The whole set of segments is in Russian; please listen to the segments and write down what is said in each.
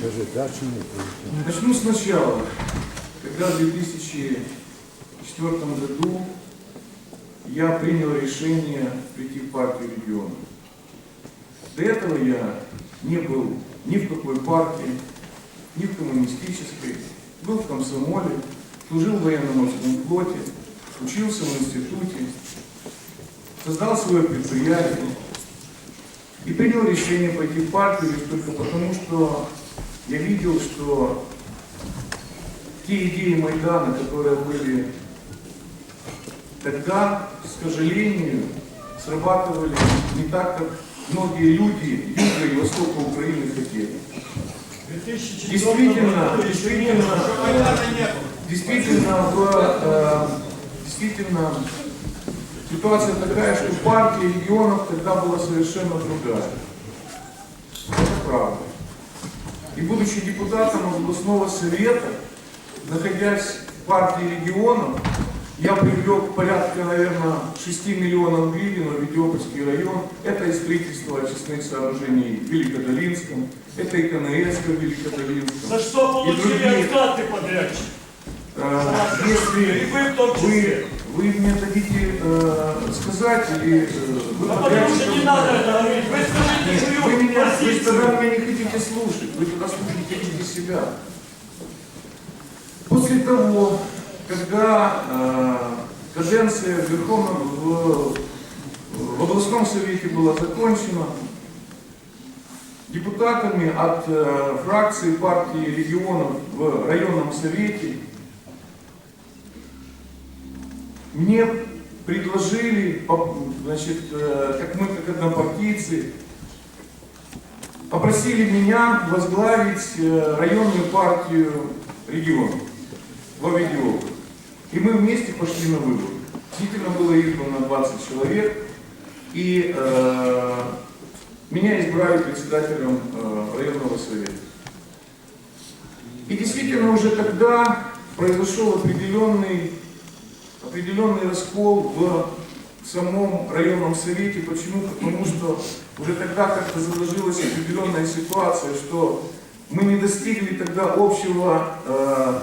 Скажи, да, чему? Начну сначала. Когда в 2004 году я принял решение прийти в партию региона. До этого я не был ни в какой партии, ни в коммунистической, был в комсомоле, служил в военно-морском флоте, учился в институте, создал свое предприятие и принял решение пойти в партию лишь только потому, что я видел, что те идеи Майдана, которые были тогда, к сожалению, срабатывали не так, как многие люди юга и востока Украины хотели. Действительно, действительно, действительно, в, э, действительно, ситуация такая, что партия регионов тогда была совершенно другая. Это правда. И будучи депутатом областного совета, находясь в партии регионов, я привлек порядка, наверное, 6 миллионов гривен в Ведиопольский район. Это и строительство очистных сооружений в Великодолинском, это и КНС в Великодолинском. За что получили другие. откаты подрядчик? И Если вы вы. Вы мне дадите э, сказать, или э, вы А потому что не надо это говорить. Вы Нет, скажите вы свою меня, вы тогда меня не хотите слушать, вы тогда слушаете хотите себя. После того, когда э, каденция в Верховном, в, в областном совете была закончена, депутатами от э, фракции партии регионов в районном совете мне предложили, значит, э, как мы, как однопартийцы, попросили меня возглавить э, районную партию региона во Ведиополе. И мы вместе пошли на выборы. Действительно было избрано 20 человек, и э, меня избрали председателем э, районного совета. И действительно уже тогда произошел определенный, определенный раскол в самом районном совете. Почему? Потому что уже тогда как-то заложилась определенная ситуация, что мы не достигли тогда общего, э,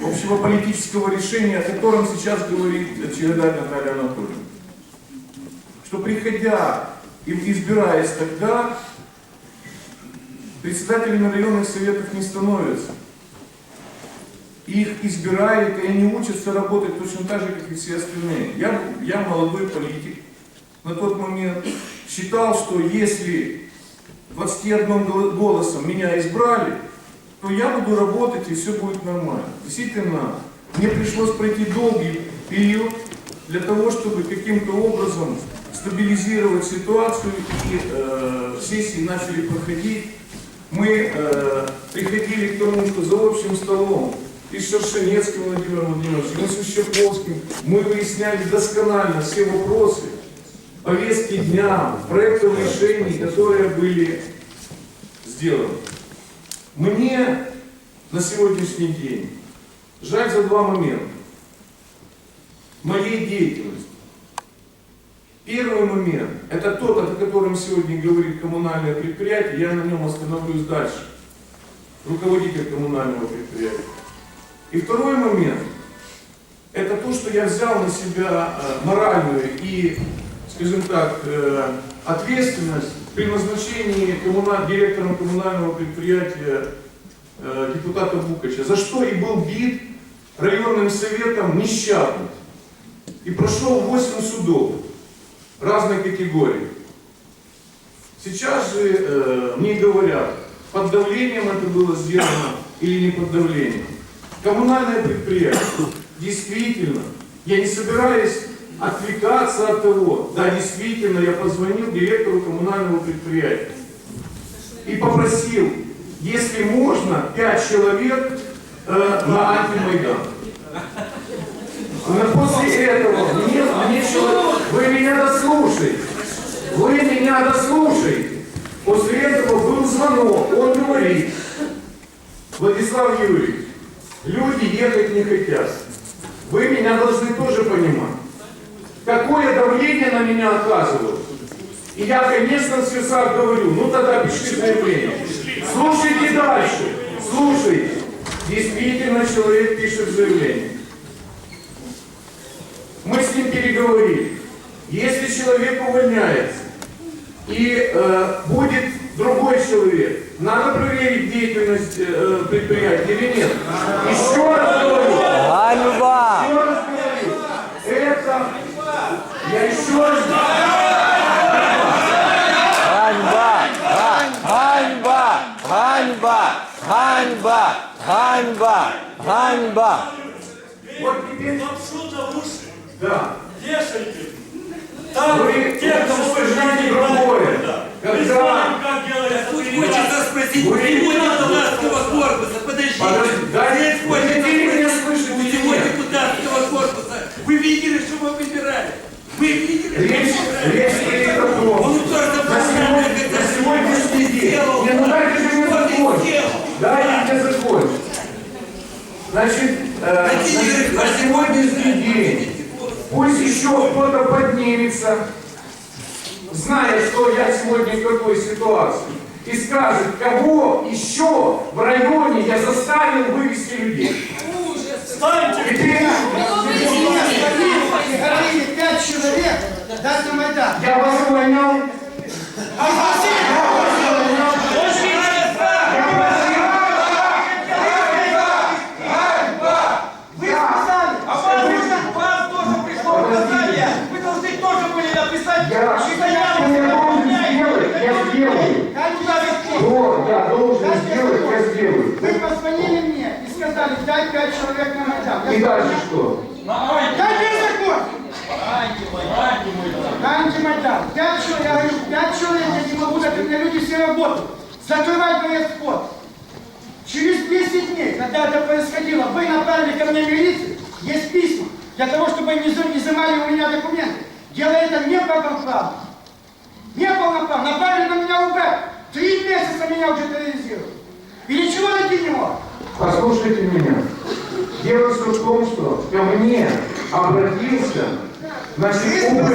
общего политического решения, о котором сейчас говорит Череда Наталья Анатольевна. Что приходя и избираясь тогда, председателями районных советов не становятся. Их избирают, и они учатся работать точно так же, как и все остальные. Я, я молодой политик. На тот момент считал, что если 21 гол- голосом меня избрали, то я буду работать и все будет нормально. Действительно, мне пришлось пройти долгий период для того, чтобы каким-то образом стабилизировать ситуацию и э, сессии начали проходить. Мы э, приходили к тому, что за общим столом и Шершенецким Владимиром Владимировичем, и с Ущербовским мы выясняли досконально все вопросы, повестки дня, проектов решений, которые были сделаны. Мне на сегодняшний день жаль за два момента. Моей деятельности. Первый момент, это тот, о котором сегодня говорит коммунальное предприятие, я на нем остановлюсь дальше. Руководитель коммунального предприятия. И второй момент, это то, что я взял на себя э, моральную и, скажем так, э, ответственность при назначении коммуна- директором коммунального предприятия э, депутата Букача, за что и был бит районным советом нещадно. И прошел 8 судов разной категории. Сейчас же э, мне говорят, под давлением это было сделано или не под давлением. Коммунальное предприятие. Действительно, я не собираюсь отвлекаться от того. Да, действительно, я позвонил директору коммунального предприятия и попросил, если можно, пять человек э, на антимайдан. Но после этого мне, мне человек, вы меня дослушайте, вы меня дослушайте. После этого был звонок, он говорит, Владислав Юрьевич, люди ехать не хотят. Вы меня должны тоже понимать. Какое давление на меня оказывают. И я, конечно, в сердцах говорю, ну тогда пиши заявление. Слушайте дальше. Слушайте. Действительно, человек пишет заявление. Мы с ним переговорили. Если человек увольняется и э, будет другой человек, надо проверить деятельность э, предприятия или нет. Еще раз говорю. Ганьба! Еще раз говорю. Это... Я еще раз Ганьба! Га- Ганьба! Ганьба! Ганьба! Ганьба! Ганьба! Вот теперь... Лапшу на уши. Да. Вешайте. Там Вы те, это кому вы знаете, другое. да. Мы знаем, как делается Хочется спросить, почему депутатского корпуса? Подождите. Хотели меня спросить, слышать у него нет? депутатского корпуса. Вы видели, что мы выбирали? Вы видели, Речь, речь идет о том, Он на сегодня- на сегодняшний день. Не, ну дайте же мне закончить. Дайте мне закончить. Значит, э, значит, на сегодняшний день пусть еще кто-то поднимется, какой ситуации, и скажет, кого еще в районе я заставил вывести людей. Встаньте. Теперь пять человек, дать на Майдан. я вас увольнял, Вы сказали, А вам, вам тоже пришло указание. Вы должны тоже были написать, я, что я я должен сделать, я сделаю. Что я должен сделать, я сделаю. Вы позвонили мне и дай пять человек на Майдан. И дальше что? Дай мне закон. Дайте Майдан. Пять человек, я говорю, пять человек, я не могу, так меня люди все работают. Закрывать боец спорт. Через 10 дней, когда это происходило, вы направили ко мне милицию, есть письма, для того, чтобы не изы- изымали у меня документы. Дело это не полноправно. Не полноправно. Направили на меня УБ. Три месяца меня уже терроризируют. И ничего найти не мог. Послушайте меня. Дело все в том, что ко мне обратился, значит, УБ.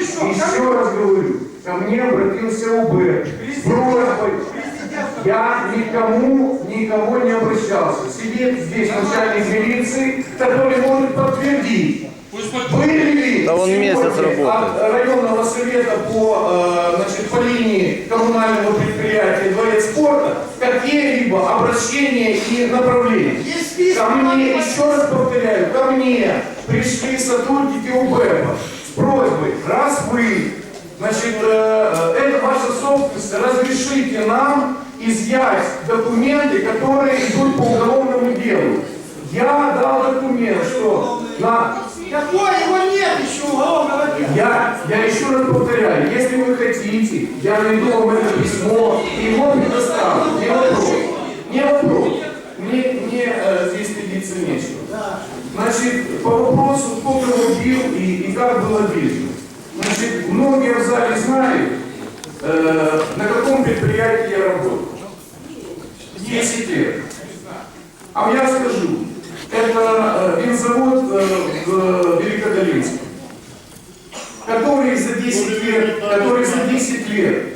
еще? Раз говорю, ко мне обратился УБ просьбой. Я никому, никого не обращался. Сидит здесь начальник милиции, который может подтвердить. Были ли Да он месяц работает. от районного совета по, э, значит, по линии коммунального предприятия «Дворец спорта» какие-либо обращения и направления? Есть. Ко мне, еще раз повторяю, ко мне пришли сотрудники УБЭПа с просьбой, раз вы, значит, э, э, это ваша собственность, разрешите нам изъять документы, которые идут по уголовному делу. Я дал документ, что на Какой? Его нет еще уголовного дела. я, я еще раз повторяю, если вы хотите, я найду вам это письмо и его предоставлю. Не вопрос. Не вопрос. Мне, мне э, здесь стыдиться нечего. Значит, по вопросу, кто кого бил и, и как было бито. Значит, многие в зале знают, э, на каком предприятии я работаю. 10 лет. А я скажу, это э, винзавод э, в Великодолинске который за 10 лет, который за 10 лет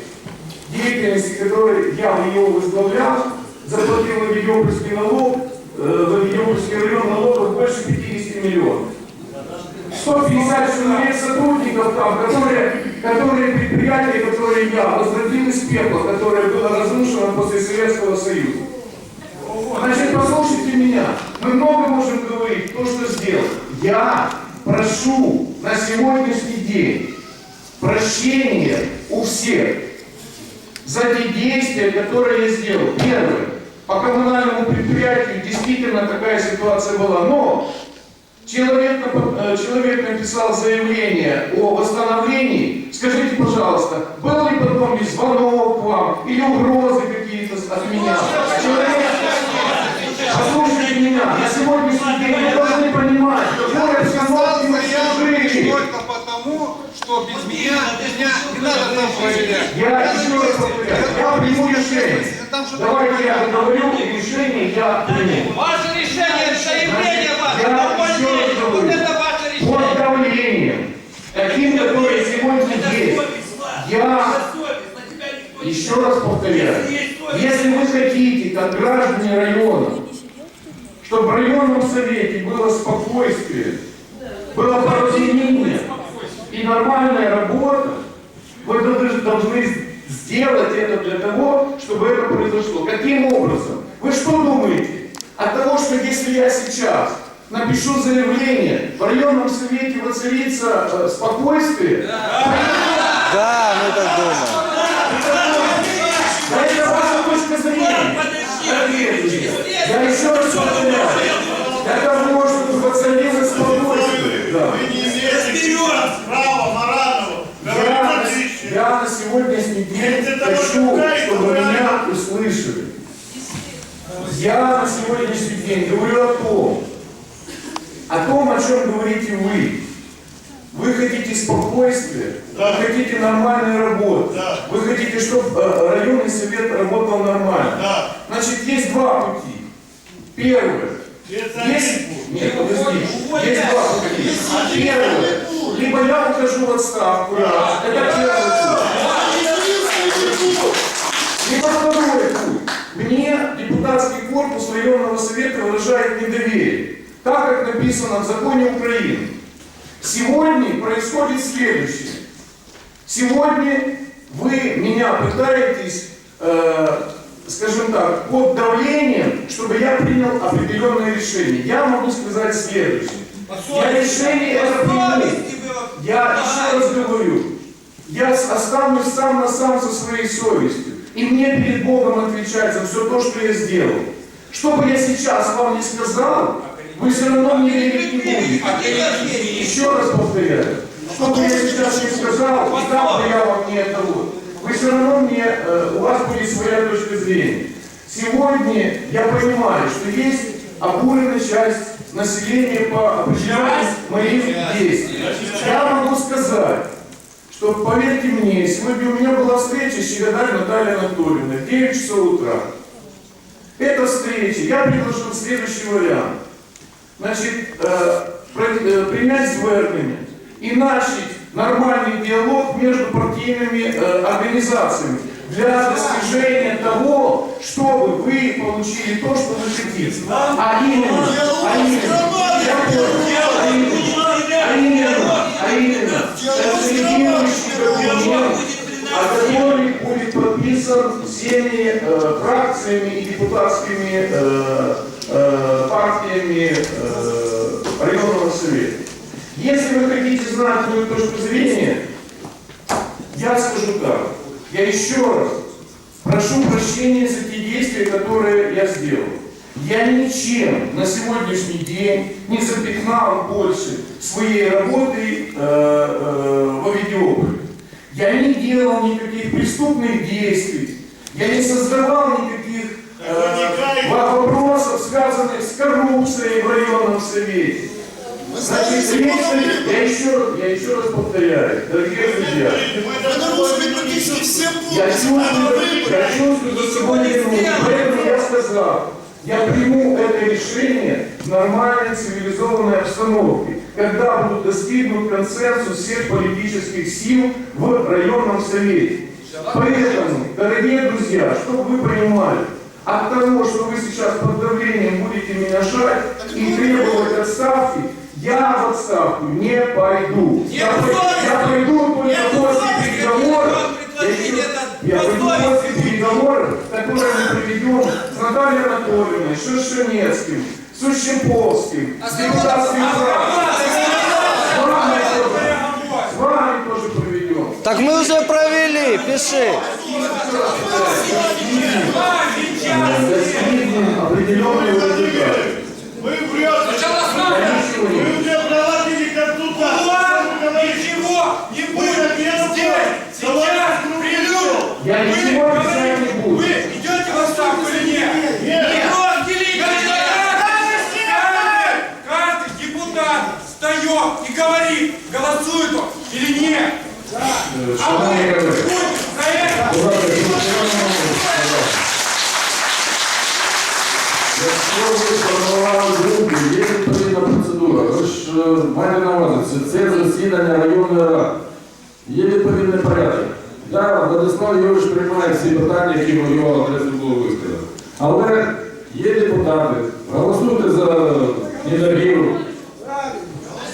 деятельности, которой я в нее возглавлял, заплатил в Авидиопольский налог, э, в Авидиопольский район налогов больше 50 миллионов. 150 человек сотрудников там, которые, которые предприятия, которые я возвратил из пепла, которое было разрушено после Советского Союза. Значит, послушайте меня. Мы много можем что сделал. Я прошу на сегодняшний день прощения у всех за те действия, которые я сделал. Первое. По коммунальному предприятию действительно такая ситуация была. Но человек, э, человек написал заявление о восстановлении. Скажите, пожалуйста, был ли потом ли звонок к вам или угрозы какие-то от меня? Человек Послушайте меня, на сегодняшний день вы должны понимать, какой обстановке мы все жили. Только потому, что без меня, без меня не надо там проверять. Я еще раз повторяю, я приму решение. Давайте я договорю, и решение я приму. Ваше решение, заявление ваше, увольнение. Вот говорю, это ваше решение. под давлением, таким, который сегодня есть, я еще раз повторяю, Если если хотите, как граждане района, чтобы в районном совете было спокойствие, было порозумение и нормальная работа, вы должны- сделать это для того, чтобы это произошло. Каким образом? Вы что думаете? От того, что если я сейчас напишу заявление, в районном совете воцарится э, спокойствие, Да, мы так думаем. это ваша точка зрения. Поверьте. Я еще раз повторяю. Для того, чтобы воцарилось спокойствие. Да. Вы не имеете права морального говорить Я, я на сегодняшний день хочу, чтобы меня услышали. Я на сегодняшний день говорю о том, о том, о чем говорите вы. Вы хотите спокойствия, Да. вы хотите нормальной работы, Да. вы хотите, чтобы районный совет работал нормально. Да. Значит, есть два пути. Первое. Есть. Нет, подожди. Есть два пути. Первое. Либо я ухожу в отставку. раз. Это первый путь. Либо второй путь. Мне депутатский корпус районного совета выражает недоверие. Так, как написано в законе Украины. Сегодня происходит следующее. Сегодня вы меня пытаетесь, э, скажем так, под давлением, чтобы я принял определенное решение. Я могу сказать следующее. Я решение это приму. Я еще раз говорю, я останусь сам на сам со своей совестью. И мне перед Богом отвечать за все то, что я сделал. Что бы я сейчас вам не сказал, вы все равно мне верить не будете. Еще раз повторяю, что бы я сейчас не сказал, и дал бы я вам не это вот, вы все равно мне, э, у вас будет своя точка зрения. Сегодня я понимаю, что есть обуренная часть населения по определенным моим действиям. Я могу сказать, что, поверьте мне, сегодня у меня была встреча с Щегадарь Натальей Анатольевной в 9 часов утра. Эта встреча, я предложил следующий вариант. Значить, е, при- е, принять звернення і начать нормальный диалог между партийными э, организациями для достижения того, чтобы вы получили то, что вы хотите. А именно, а именно, а именно, а именно, а именно, консолидирующий документ, а который будет подписан всеми э, фракциями и депутатскими э, э, партиями э, районного совета. Если вы хотите знать мою точку зрения, я скажу так. Я еще раз прошу прощения за те действия, которые я сделал. Я ничем на сегодняшний день не запятнал больше своей работы э, э, во видеополе. Я не делал никаких преступных действий. Я не создавал никаких э, вопросов, связанных с коррупцией в районном совете. Значит, идет- я еще, я еще раз повторяю, дорогие друзья, Вы нарушили практически все я чувствую, я чувствую за собой поэтому я сказал, я приму это решение в нормальной цивилизованной обстановке, когда будут достигнут консенсус всех политических сил в районном совете. Поэтому, дорогие друзья, чтобы вы понимали, от того, что вы сейчас под давлением будете меня жать и требовать отставки, я в отставку не пойду. Я, я пойду только после переговоров. Я пойду после переговоров, которые мы проведем с Натальей Анатольевной, с Шершенецким, с Ущемповским, с депутатским фракцией. С вами тоже. С вами тоже проведем. Так мы уже провели, пиши. Достигнем определенного результата. Вы врете. Ничего не Вы уже проводили консультацию. Вы Ничего не вы будет здесь, сейчас, прилюдно. Я ничего не буду. Вы идете в отставку или нет? Нет. Каждый, депутат встает и говорит, голосует он или нет. А мы Шановні колеги, будем за это. Ви ж е, маєте на увазі, це, це засідання районної ради. Є відповідний порядок. Да, Владислав Юрійович приймає всі питання, які в його адресу було висказано. Але є депутати, голосуйте за недовіру.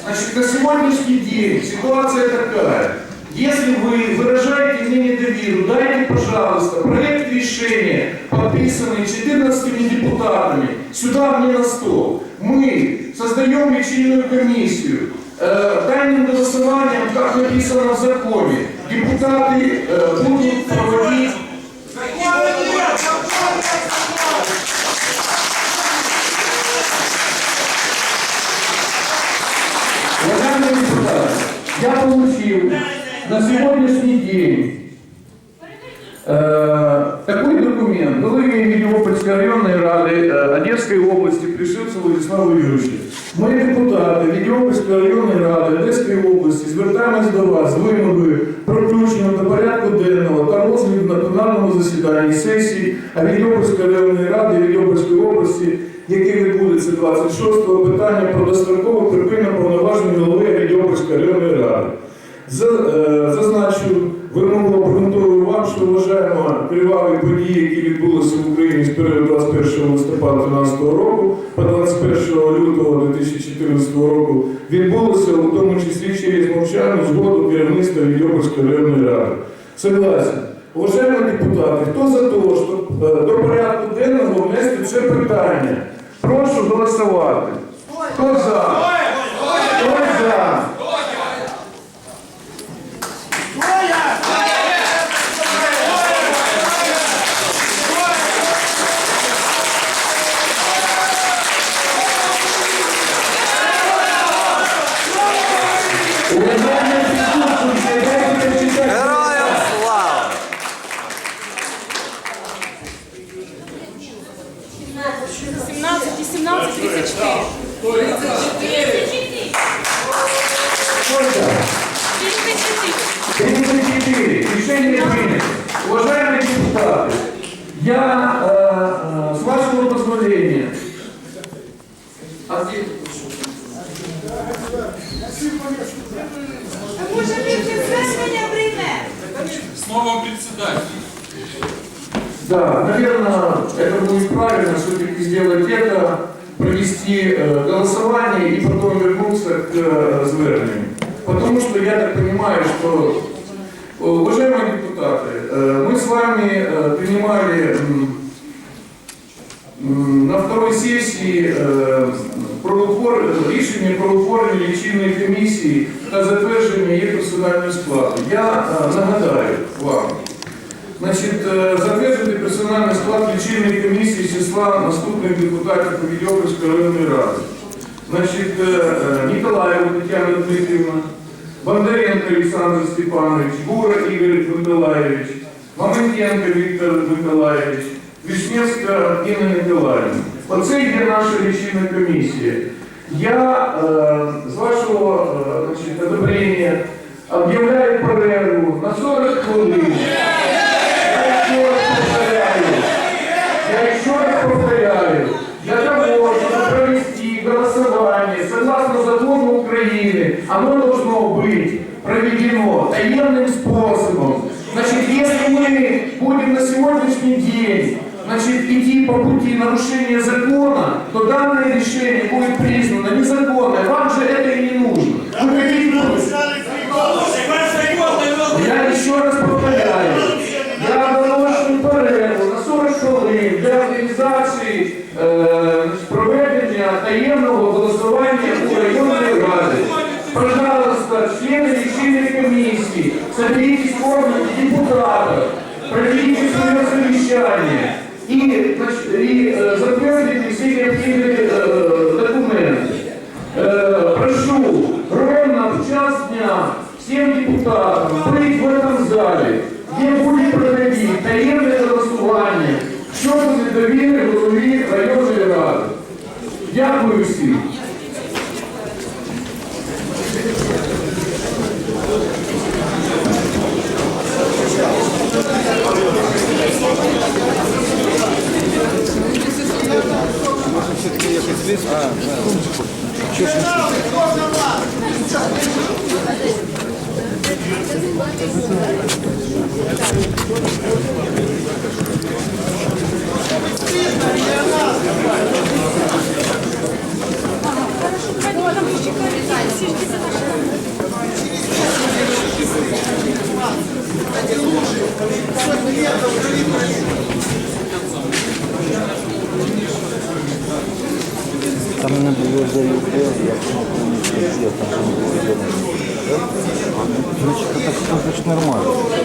Значит, на сегодняшний день ситуация такая. Если вы выражаете мне недоверие, дайте, пожалуйста, проект решения, подписанный 14 депутатами, сюда мне на стол. Мы создаем лечебную комиссию. Э, тайным голосованием, как написано в законе, депутаты э, будут проводить Уважаемые депутаты, я получил на сегодняшний день э, такой документ голове Вильопольской районной рады Одесской области Пришивцу Владиславу Юрьевичу. Ми, депутати Вільопольської районної ради Одеської області, звертаємось до вас з вимогою про до порядку денного та розгляду на пленарному засіданні сесії Вільопольської районної ради Вільопольської області, яке відбудеться 26-го питання про дострокове припинення повноважень голови Вільопольської районної ради. Е, Зазначу вимогу що криваві події, які відбулися в Україні з періоду 21 листопада 2013 року по 21 лютого 2014 року, відбулися у тому числі через мовчану згоду керівництва Відьопольської районної ради. Согласен. Уважаемі депутати, хто за те, щоб е, до порядку денного внести це питання? Прошу голосувати. Хто за? Я, э, э, с вашего позволения? Снова председатель. Да, наверное, это будет правильно все-таки сделать это, провести э, голосование и потом вернуться к э, звернению. Потому что я так понимаю, что, уважаемые депутаты, мы с вами э, принимали на второй е, про утвор- рішення про утворення лічильної комісії та затвердження її персональної складу. Я нагадаю вам, значить, е, затверджувати персональний склад лічильної комісії числа Повідьопольської районної ради. Значить, е, е, Ніколаєва Тетяна Дмитрівна, Бондаренко Олександр Степанович, Бура Ігор Миколаєвич, Мамонтенко Віктор Миколаєвич, Вишневська Інна Миколаївна. Оце є наша лічильна комісія. Я е, з вашого е, значить, одобрення об'являю перерву на 40 хвилин. по пути нарушения закона, то данное решение будет признано незаконным. Вам же это и не нужно. Вы хотите я еще раз повторяю, я оголошую перерву на 40 хвилин для організації е, проведення таємного голосування у районної ради. Пожалуйста, члены лечебной комиссии, соберитесь в форме депутатов, проведите свое совещание и, значит, и э, все необходимые э, документы. Э, прошу ровно в час дня всем депутатам Все-таки ехать вниз. А, да. Там не було я не було так значить нормально.